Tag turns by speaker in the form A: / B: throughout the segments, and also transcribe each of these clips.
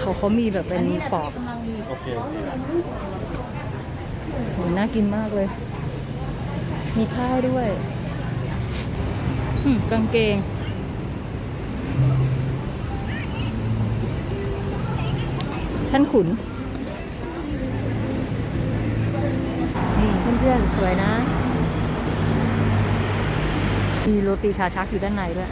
A: เขาเขามีแบบเป็นปอก
B: โอเค
A: โหน่ากินมากเลย มีข้าวด้วยอืมกางเกง ท่านขุน นี่เพื่อนๆ สวยนะ มีโรตีชาชักอยู่ด้านในด้วย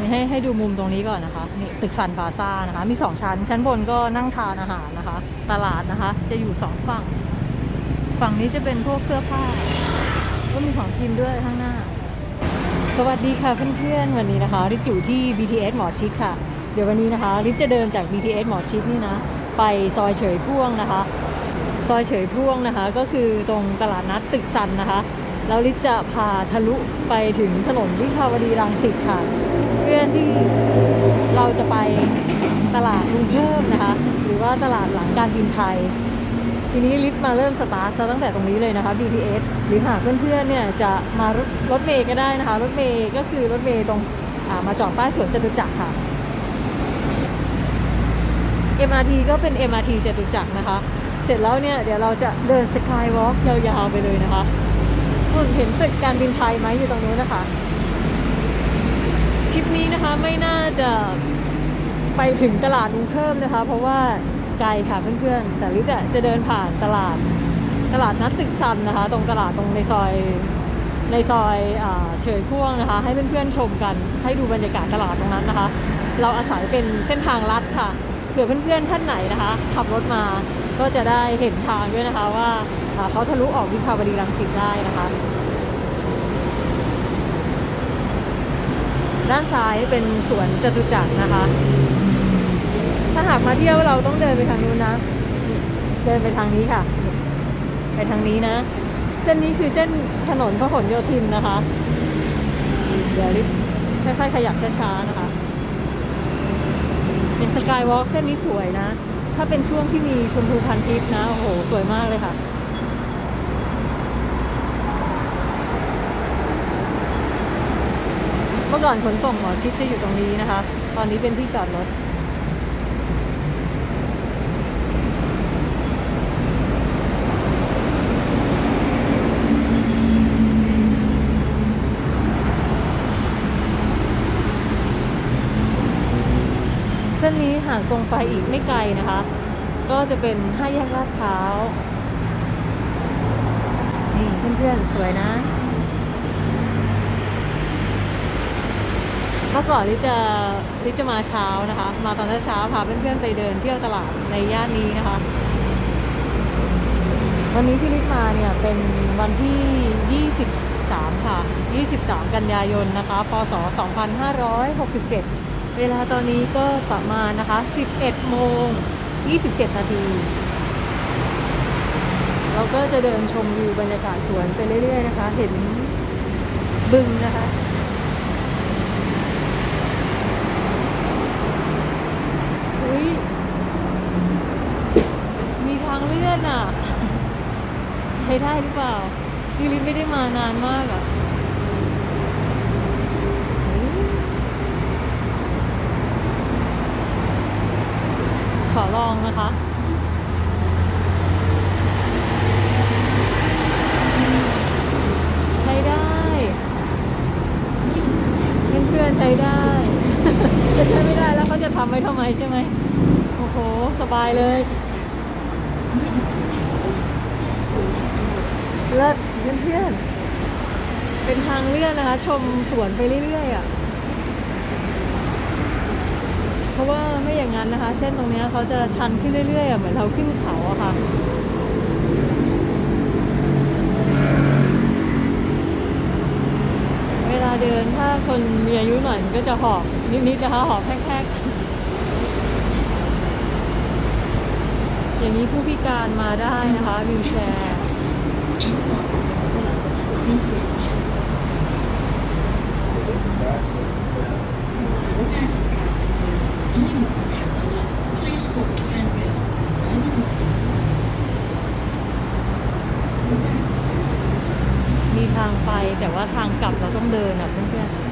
A: นี่ให้ให้ดูมุมตรงนี้ก่อนนะคะนี่ตึกซันพาซ่านะคะ มีสองชั้น ชั้นบนก็นั่งทานอาหารนะคะ ตลาดนะคะ จะอยู่สองฝั่ง ฝั่งนี้จะเป็นพวกเสื้อผ้า ก็มีของกินด้วยข้างหน้า สวัสดีค่ะเพื่อนๆวันนี้นะคะริจอยู่ที่ BTS หมอชิดค่ะ เดี๋ยววันนี้นะคะริจจะเดินจาก BTS หมอชิดนี่นะ ไปซอยเฉยพ่วงนะคะ ซอยเฉยพ่วงนะคะ ก็คือตรงตลาดนัดตึกซันนะคะแล้วริจจะพาทะลุไปถึงถนนวิภาวดีรังสิตค่ะ พื่อนที่เราจะไปตลาดกรุงเทพนะคะ หรือว่าตลาดหลังการบินไทย ทีนี้ลิฟต์มาเริ่มสตาร์ทซะตั้งแต่ตรงนี้เลยนะคะ BTS หรือหากเพื่อนๆเนี่ยจะมารถรถเมย์ก็ได้นะคะ รถเมย์ก็คือรถเมย์ตรงามาจอดป้ายสวนจตุจักรค่ะ MRT ก็เป็น MRT จตุจักรนะคะ เสร็จแล้วเนี่ยเดี๋ยวเราจะเดินสกายวอล์กยาวๆไปเลยนะคะคุณเห็นตึกการบินไทยไหมอยู่ตรงนู้นนะคะ คลิปนี้นะคะไม่น่าจะไปถึงตลาดกรุงเทพนะคะ เพราะว่าไกลค่ะเพื่อนๆ แต่ลิศอะจะเดินผ่านตลาดตลาดนัดตึกซันนะคะ ตรงตลาดตรงในซอยในซอยอเฉยพ่วงนะคะ ให้เพื่อนๆชมกันให้ดูบรรยากาศตลาดตรงนั้นนะคะ เราอาศัยเป็นเส้นทางลัดค่ะเผื่อเพื่อนๆท่านไหนนะคะ ขับรถมาก็จะได้เห็นทางด้วยนะคะว่าเขาทะลุออกวิภาวดีรังสิตได้นะคะ ด้านซ้ายเป็นสวนจตุจักรนะคะ ถ้าหากมาเที่ยวเราต้องเดินไปทางนู้นนะ เดินไปทางนี้ค่ะ ไปทางนี้นะ เส้นนี้คือเส้นถนนพหลโยธินนะคะ เดี๋ยวรีบค่อยๆขยับช้าๆนะคะอย่างสกายวอล์กเส้นนี้สวยนะ ถ้าเป็นช่วงที่มีชมพูพันทิพย์นะ โอ้โห สวยมากเลยค่ะ มื่อก่อนขนส่งหมอชิดจะอยู่ตรงนี้นะคะ ตอนนี้เป็นที่จอดรถเส้นนี้ห่างตรงไปอีกไม่ไกลนะคะ ก็จะเป็นห้าแยกลาดพร้าว นี่เพื่อนๆ สวยนะ เมื่อก่อนลิจะลิจะมาเช้านะคะ มาตอนเช้าพาเพื่อนๆไปเดินเที่ยวตลาดในย่านนี้นะคะ วันนี้ที่ลิมาเนี่ยเป็นวันที่ 23 ค่ะ 23 กันยายนนะคะ พศ 2567 เวลาตอนนี้ก็ประมาณนะคะ 11 โมง 27 นาที เราก็จะเดินชมวิวบรรยากาศสวนไปเรื่อยๆนะคะ เห็นบึงนะคะ อุ้ย มีทางเลื่อนอะ ใช้ได้หรือเปล่าพี่ลิไม่ได้มานานมากอะขอลองนะคะใช้ได้เพื่อนๆใช้ได้ จะใช้ไม่ได้แล้วเขาจะทำไว้ทำไมใช่ไหมโอ้โห สบายเลย เลิศเพื่อนๆเป็นทางเลื่อนนะคะ ชมสวนไปเรื่อยๆอะเพราะว่าไม่อย่างนั้นนะคะ เส้นตรงเนี้ยเขาจะชันขึ้นเรื่อยๆอะเหมือนเราขึ้นเขาอะค่ะเวลาเดินถ้าคนมีอายุหน่อยมันก็จะหอบนิดๆนะคะหอบแพกๆอย่างนี้ผู้พิการมาได้นะคะวิวแชร์ มีทางไปแต่ว่าทางกลับเราต้องเดินอะเพื่อนๆ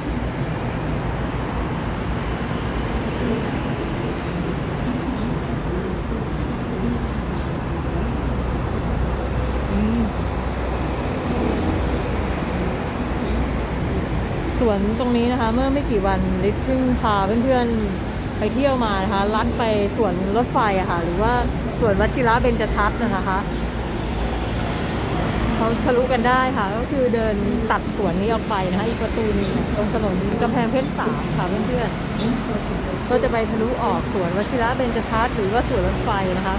A: ว นตรงนี้นะคะ เมื่อไม่กี่วันลิศเพิ่งพาเพื่อนๆไปเที่ยวมานะคะลัดไปสวนรถไฟอะค่ะ หรือว่าสวนวชิระเบญจทัศน์นะคะเขาทะลุกันได้ค่ะ ก็คือเดินตัดสวนนี้ออกไปนะคะอีกประตูนึงตรงถนนกำแพงเพชรสามค่ะเพื่อนๆก็จะไปทะลุออกสวนวชิระเบญจทัศน์หรือว่าสวนรถไฟนะคะ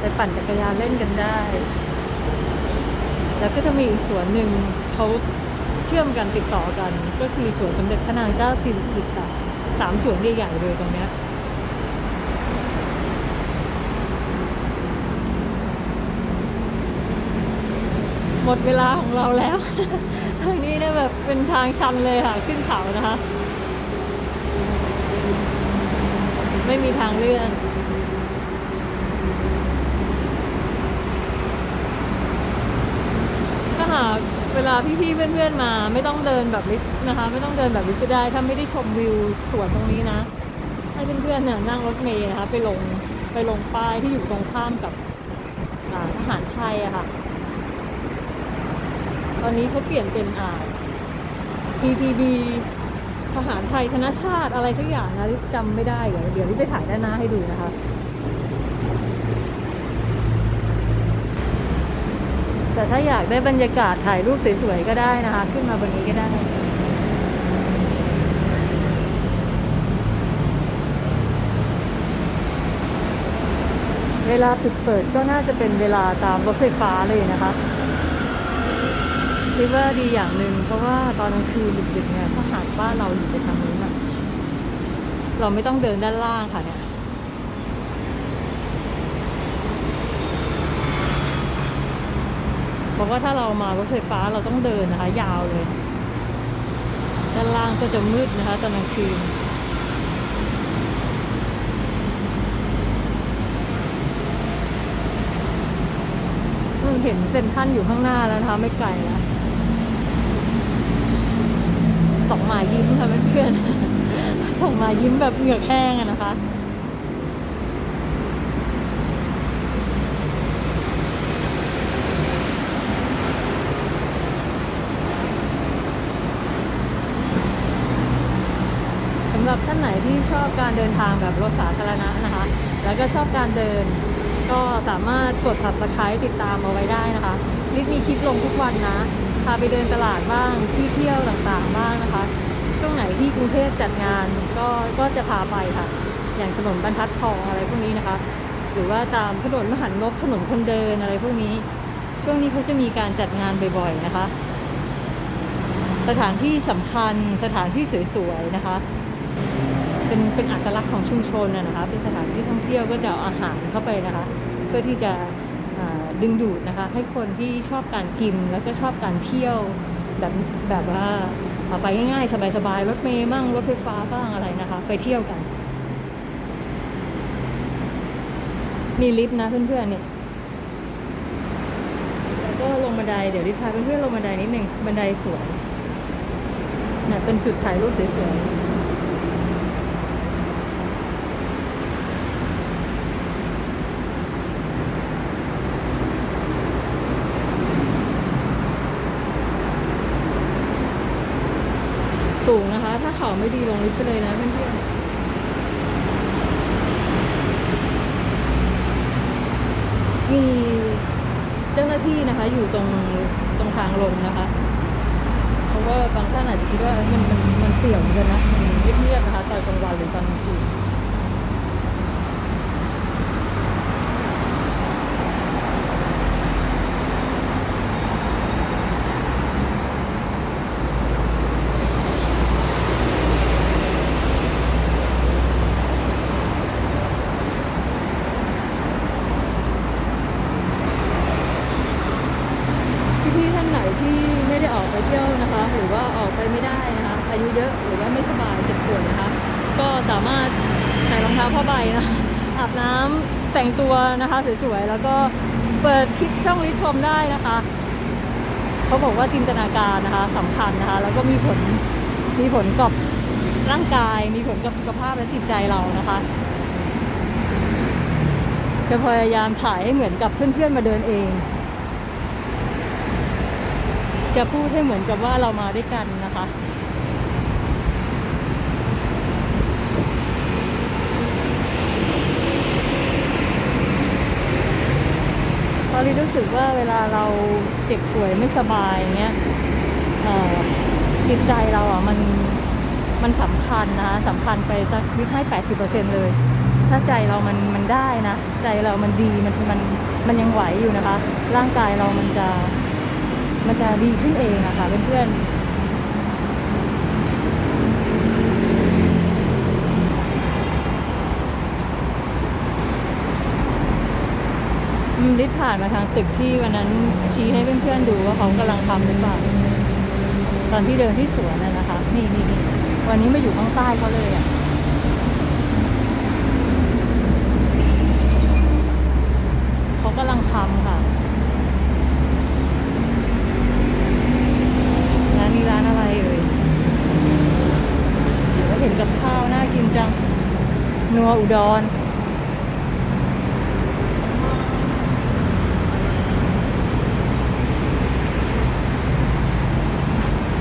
A: ไปปั่นจักรยานเล่นกันได้ แล้วก็จะมีอีกสวนหนึ่งเขา เชื่อมกันติดต่อกัน ก็คือสวนสมเด็จพระนางเจ้าสิริกิติ์ค่ะสามสวนใหญ่ๆเลยตรงเนี้ยหมดเวลาของเราแล้วทางนี้เนี่ยแบบเป็นทางชันเลยค่ะ ขึ้นเขานะคะ ไม่มีทางเลื่อนถ้าหาก เวลาพี่ๆเพื่อนๆมา ไม่ต้องเดินแบบลิฟต์นะคะ ไม่ต้องเดินแบบลิฟต์ก็ได้ ถ้าไม่ได้ชมวิวสวนตรงนี้นะ ให้เพื่อนๆเนี่ยนั่งรถเมล์นะคะ ไปลงไปลงป้ายที่อยู่ตรงข้ามกับทหารไทยอะค่ะ ตอนนี้เขาเปลี่ยนเป็นอ่า PTB ทหารไทยธนชาติอะไรสักอย่างนะลิฟจำไม่ได้เดี๋ยวเดี๋ยวลิฟไปถ่ายด้านหน้าให้ดูนะคะ แต่ถ้าอยากได้บรรยากาศถ่ายรูปสวยๆก็ได้นะคะ ขึ้นมาบนนี้ก็ได้เวลาปิดเปิดก็น่าจะเป็นเวลาตามรถไฟฟ้าเลยนะคะคิดว่าดีอย่างหนึ่งเพราะว่าตอนกลางคืนดึกๆเนี่ยถ้าหากบ้านเราอยู่ไปทางนู้นอะเราไม่ต้องเดินด้านล่างค่ะเนี่ย เพราะว่าถ้าเรามารถไฟฟ้าเราต้องเดินนะคะ ยาวเลย ด้านล่างก็จะมืดนะคะตอนกลางคืนเพิ่งเห็นเซ็นทรันอยู่ข้างหน้าแล้วนะคะไม่ไกลแล้วสองหมายิ้มค่ะเพื่อนๆส่งมายิ้มแบบเหงือกแห้งอะนะคะ สำหรับท่านไหนที่ ชอบการเดินทางแบบรถสาธารณะนะคะ แล้วก็ชอบการเดิน ก็สามารถกด subscribe ติดตามเอาไว้ได้นะคะลิศมีคลิปลงทุกวันนะ พาไปเดินตลาดบ้างที่เที่ยวต่างๆบ้างนะคะ ช่วงไหนที่กรุงเทพจัดงานก็ก็จะพาไปค่ะ อย่างถนนบรรทัดทองอะไรพวกนี้นะคะ หรือว่าตามถนนมหันนบถนนคนเดินอะไรพวกนี้ ช่วงนี้เขาจะมีการจัดงานบ่อยๆนะคะ สถานที่สำคัญสถานที่สวยๆนะคะ เป็นเป็นอัตลักษณ์ของชุมชนนะคะเป็นสถานที่ท่องเที่ยวก็จะเอาอาหารเข้าไปนะคะเพื่อที่จะดึงดูดนะคะให้คนที่ชอบการกินแล้วก็ชอบการเที่ยวแบบแบบว่าไปง่ายๆ สบายๆรถเมย์บ้างรถไฟฟ้าบ้างอะไรนะคะ ไปเที่ยวกัน มีลิฟต์นะเพื่อนๆเนี่ยแล้วก็ลงบันไดเดี๋ยวลิฟพาเพื่อนๆลงบันไดนิดนึงบันไดสวยเนี่ยเป็นจุดถ่ายรูปสวยๆ สู ของไม่ดีลงลิฟต์ไปเลยนะเพื่อนๆมีเจ้าหน้าที่นะคะอยู่ตรงตรงทางลงนะคะ เพราะว่าบางท่านอาจจะคิดว่ามันมันมันเสี่ยวเหมือนกันนะมันเงียบๆนะคะตอนกลางวันหรือตอนกลางคืน พี่ๆท่านไหนที่ไม่ได้ออกไปเที่ยวนะคะ หรือว่าออกไปไม่ได้นะคะ อายุเยอะหรือว่าไม่สบายเจ็บป่วยนะคะ ก็สามารถใส่รองเท้าผ้าใบนะคะอาบน้ำแต่งตัวนะคะ สวยๆ แล้วก็เปิดคลิปช่องลิชมได้นะคะ เขาบอกว่าจินตนาการนะคะสำคัญนะคะ แล้วก็มีผลมีผลกับร่างกาย มีผลกับสุขภาพและจิตใจเรานะคะ จะพยายามถ่ายให้เหมือนกับเพื่อนๆมาเดินเอง จะพูดให้เหมือนกับว่าเรามาด้วยกันนะคะ ลิรู้สึกว่าเวลาเราเจ็บป่วยไม่สบายอย่างเงี้ยจิตใจเราอะมันมันสำคัญนะคะสำคัญไปสักวิให้แปดสิบเปอร์เซ็นเลย ถ้าใจเรามันมันได้นะ ใจเรามันดีมันมันมันยังไหวอยู่นะคะ ร่างกายเรามันจะมันจะดีขึ้นเองอะค่ะเพื่อนๆ อืมลิศ ผ่านมาทางตึกที่วันนั้นชี้ให้เพื่อนๆดูว่าเขากำลังทำหรือเปล่าตอนที่เดินที่สวนน่ะนะคะ นี่นี่นี่วันนี้มาอยู่ข้างใต้เขาเลยอะเขากำลังทำค่ะร้านนี้ร้านอะไรเอ่ยเดี๋ยวเห็นกับข้าวน่ากินจังนัวอุดร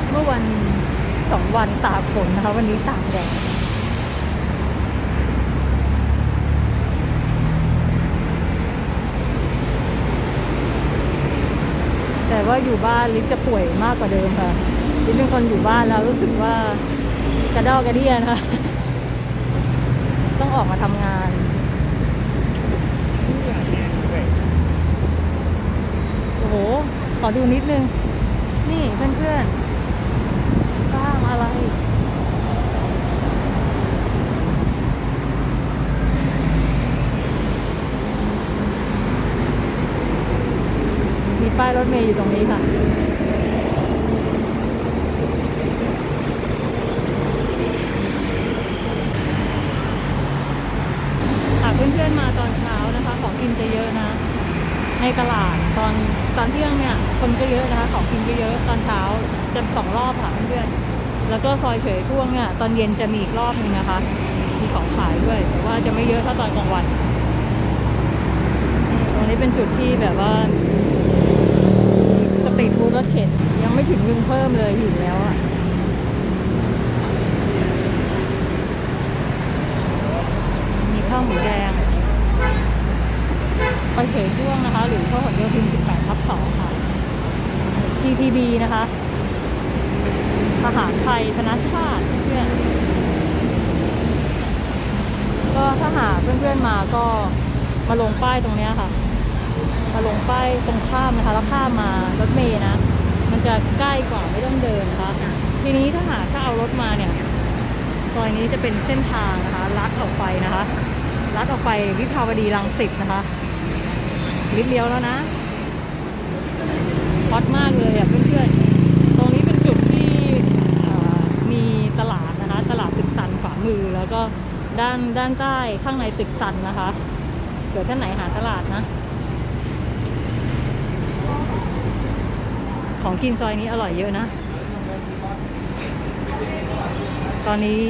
A: เมื่อวันสอง วันตากฝนนะคะ วันนี้ตากแดดแต่ว่าอยู่บ้านลิศจะป่วยมากกว่าเดิมค่ะลิศเป็นคนอยู่บ้านแล้วรู้สึกว่ากระดอกกระเดียนะคะต้องออกมาทำงานโอ้โหขอดูนิดนึง นี่เพื่อนๆ ไรมีป้ายรถเมย์อยู่ตรงนี้ค่ะ หากเพื่อนๆมาตอนเช้านะคะ ของกินจะเยอะนะ ในตลาดตอนตอนเที่ยงเนี่ย คนก็เยอะนะคะ ของกินก็เยอะตอนเช้าจะสองรอบค่ะเพื่อนๆแล้วก็ ซอยเฉยท่วงเนี่ยตอนเย็นจะมีอีกรอบหนึงนะคะ มีของขายด้วยแต่ว่าจะไม่เยอะเท่าตอนกลางวัน ตรงนี้เป็นจุดที่แบบว่าสตรีทฟู้ดรถเข็นยังไม่ถึงลุงเพิ่มเลยอยู่แล้วอะมีข้าวหมูแดง ไปเฉยช่วงนะคะ หรือพหลโยธิน18ทับ2ค่ะ TTB นะคะ ทหารไทยธนชาติเพื่อนก็ถ้าหากเพื่อนๆมาก็มาลงป้ายตรงเนี้ยค่ะ มาลงป้ายตรงข้ามนะคะแล้วข้ามมารถเมย์นะ มันจะใกล้กว่าไม่ต้องเดินนะคะ ทีนี้ถ้าหาถ้าเอารถมาเนี่ยซอยนี้จะเป็นเส้นทางนะคะลัดออกไปนะคะลัดออกไปวิภาวดีรังสิตนะคะลิฟเลี้ยวแล้วนะฮอตมากเลยอะเพื่อนๆ ตรงนี้เป็นจุดที่เอ่อมีตลาดนะคะ ตลาดตึกสันขวามือ แล้วก็ด้านด้านใต้ข้างในตึกสันนะคะเผื่อท่านไหนหาตลาดนะ ของกินซอยนี้อร่อยเยอะนะ ตอนนี้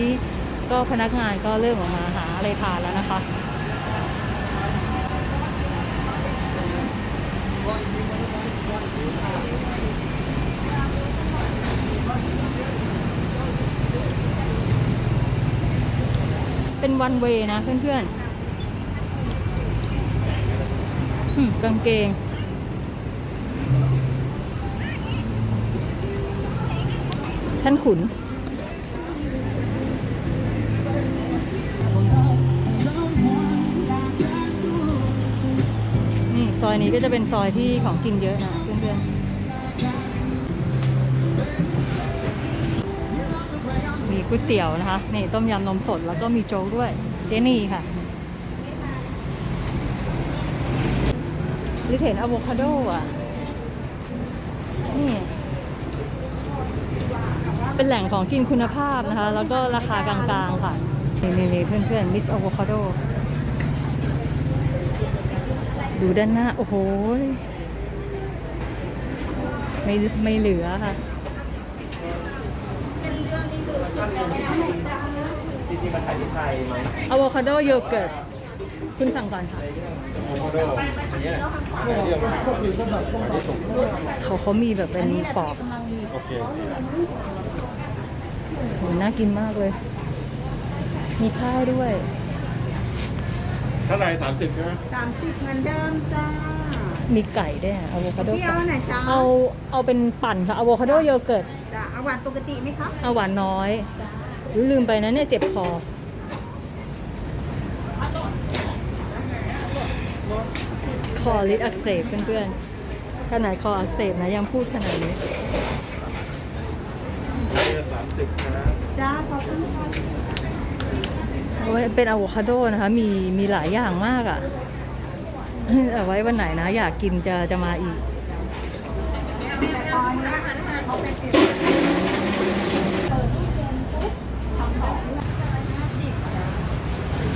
A: ก็พนักงานก็เริ่มออกมาหาอะไรทานแล้วนะคะ เป็นวันเวนะเพื่อนๆอืมกางเกง ท่านขุนนี่ซอยนี้ก็จะเป็นซอยที่ของกินเยอะนะ ก๋วยเตี๋ยวนะคะ นี่ต้มยำนมสดแล้วก็มีโจ๊กด้วย เจนี่ค่ะลิเห็นอะโวคาโดอะ นี่ เป็นแหล่งของกินคุณภาพนะคะ แล้วก็ราคากลางๆค่ะ นี่นี่เพื่อนๆมิสอะโวคาโดดูด้านหน้า โอ้โห ไม่ไม่เหลือค่ะ
C: จริงๆมันขายที่ไทยมั้ง
A: อะโวคาโดโยเกิร์ตคุณสั่งก่อนค่ะ
C: โมโมโดอันเนี้ยอันนี้เดียวกันอันนี้สุก
A: เขาเขามีแบบเป็นปอก
C: โอเค
A: โหน่ากินมากเลย มีข้าวด้วย
C: เท่าไหร่สามสิบใช่ไหม
B: สามสิบเหมือนเดิมจ้า
A: มีไก่ด้วยอะอะโวคาโด
B: พี่เอาไหนจ๊ะ
A: เอาเอาเป็นปั่นค่ะอะโวคาโดโยเกิร์ต
B: จ้ะเอาหวานปกติไหมคะ
A: เอาหวานน้อยอุ๊ยลืมไปนะเนี่ยเจ็บคอคอลิดอักเสบเพื่อนๆขนาดคออักเสบนะยังพูดขนาดนี้
C: สามสิบนะ
B: จ้าขอบคุณค่ะ
A: โอ้ยเป็นอะโวคาโดนะคะ มีมีหลายอย่างมากอะ่ะเอาไว้วันไหนนะ อยากกินจะจะมาอีก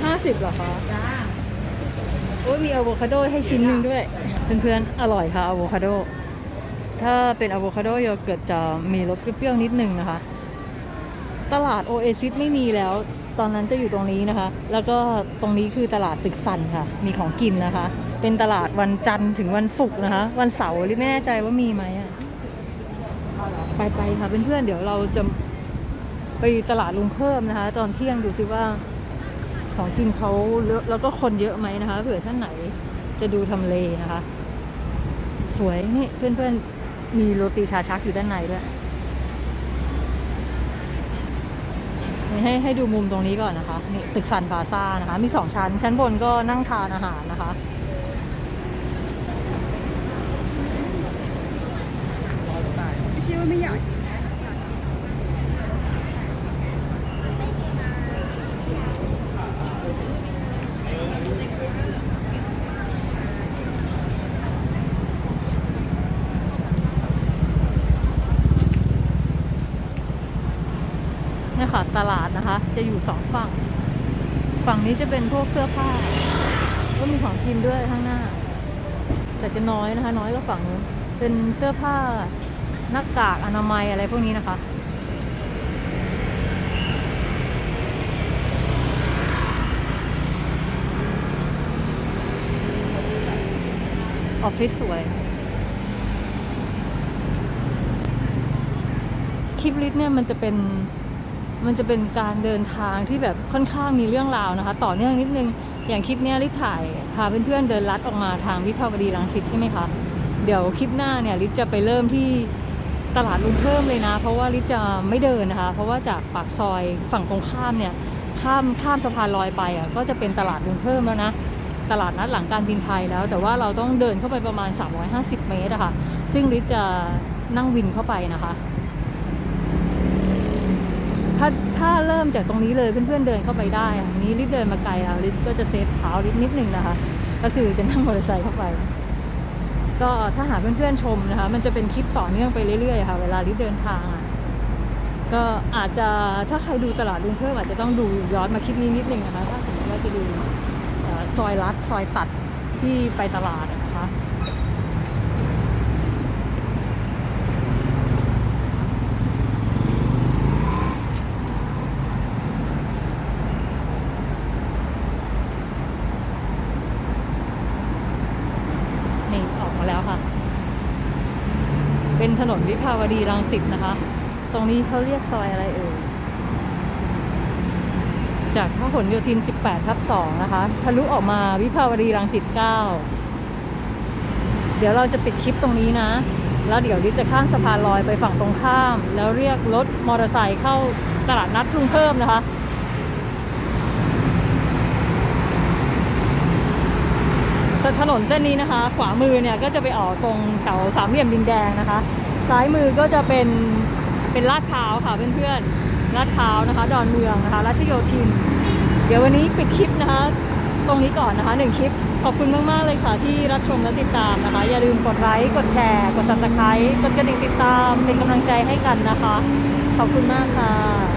A: ห้าสิบเหรอคะโอ้ยมีอะโวคาโดให้ชิ้นหนึ่งด้วย เพื่อนๆ อร่อยค่ะอะโวคาโด ถ้าเป็นอะโวคาโดโยเกิร์ตจะมีรสเปรี้ยวๆนิดนึงนะคะ ตลาดโอเอซิสไม่มีแล้ว ตอนนั้นจะอยู่ตรงนี้นะคะ แล้วก็ตรงนี้คือตลาดตึกสันค่ะ มีของกินนะคะ เป็นตลาดวันจันทร์ถึงวันศุกร์นะคะ วันเสาร์ไม่แน่ใจว่ามีไหมอะไปไปๆค่ะเพื่อนๆเดี๋ยวเราจะไปตลาดลุงเพิ่มนะคะ ตอนเที่ยงดูซิว่า ของกินเขาเลอะแล้วก็คนเยอะไหมนะคะ เผื่อท่านไหนจะดูทำเลนะคะ สวยนี่เพื่อนๆ มีโรตีชาชักอยู่ด้านในด้วยให้ให้ดูมุมตรงนี้ก่อนนะคะนี่ตึกซันพาซ่านะคะ มีสองชั้น ชั้นบนก็นั่งทานอาหารนะคะ
B: ไม่ใช่ว่าไม่อยากกินนะ
A: เนี่ยค่ะ ตลาดนะคะ จะอยู่สองฝั่ง ฝั่งนี้จะเป็นพวกเสื้อผ้า ก็มีของกินด้วยข้างหน้า แต่จะน้อยนะคะ น้อยกว่าฝั่งนู้นเป็นเสื้อผ้าหน้ากากอนามัยอะไรพวกนี้นะคะออฟฟิศสวย คลิปลิสเนี่ยมันจะเป็น มันจะเป็นการเดินทางที่แบบค่อนข้างมีเรื่องราวนะคะ ต่อเนื่องนิดนึงอย่างคลิปนี้ลิศถ่ายพาเพื่อนๆเดินลัดออกมาทางวิภาวดีรังสิตใช่ไหมคะเดี๋ยวคลิปหน้าเนี่ยลิศจะไปเริ่มที่ตลาดลุงเพิ่มเลยนะ เพราะว่าลิศจะไม่เดินนะคะ เพราะว่าจากปากซอยฝั่งตรงข้ามเนี่ยข้ามข้ามสะพานลอยไปอะก็จะเป็นตลาดลุงเพิ่มแล้วนะตลาดนัดหลังการบินไทยแล้ว แต่ว่าเราต้องเดินเข้าไปประมาณ 350 เมตรอะค่ะซึ่งลิศจะนั่งวินเข้าไปนะคะ ถ้าถ้าเริ่มจากตรงนี้เลยเพื่อนๆเดินเข้าไปได้อะนี้ลิศเดินมาไกลแล้วลิศก็จะเซฟเท้าลิศนิดนึงนะคะ ก็คือจะนั่งมอเตอร์ไซค์เข้าไป ก็ถ้าหาเพื่อนๆชมนะคะ มันจะเป็นคลิปต่อเนื่องไปเรื่อยๆค่ะ เวลาลิศเดินทางอะก็อาจจะถ้าใครดูตลาดลุงเพิ่มอาจจะต้องดูย้อนมาคลิปนี้นิดนึงนะคะ ถ้าสมมติว่าจะดูซอยลัดซอยตัดที่ไปตลาดอะนะคะ นี่ออกมาแล้วค่ะ เป็นถนนวิภาวดีรังสิตนะคะ ตรงนี้เขาเรียกซอยอะไรเอ่ย จากพหลโยธิน 18 ทับ 2 นะคะ ทะลุออกมาวิภาวดีรังสิต 9 เดี๋ยวเราจะปิดคลิปตรงนี้นะ แล้วเดี๋ยวดิจะข้ามสะพานลอยไปฝั่งตรงข้าม แล้วเรียกรถมอเตอร์ไซค์เข้าตลาดนัดกรุงเพิ่มนะคะ ถนนเส้นนี้นะคะ ขวามือเนี่ยก็จะไปออกตรงแถวสามเหลี่ยมดินแดงนะคะ ซ้ายมือก็จะเป็นเป็นลาดพร้าวค่ะเพื่อนๆลาดพร้าวนะคะ ดอนเมืองนะคะรัชโยธิน เดี๋ยววันนี้ปิดคลิปนะคะ ตรงนี้ก่อนนะคะหนึ่งคลิป ขอบคุณมากๆเลยค่ะที่รับชมและติดตามนะคะ อย่าลืมกดไลค์กดแชร์ กด subscribe กดกระดิ่งติดตามเป็นกำลังใจให้กันนะคะ ขอบคุณมากค่ะ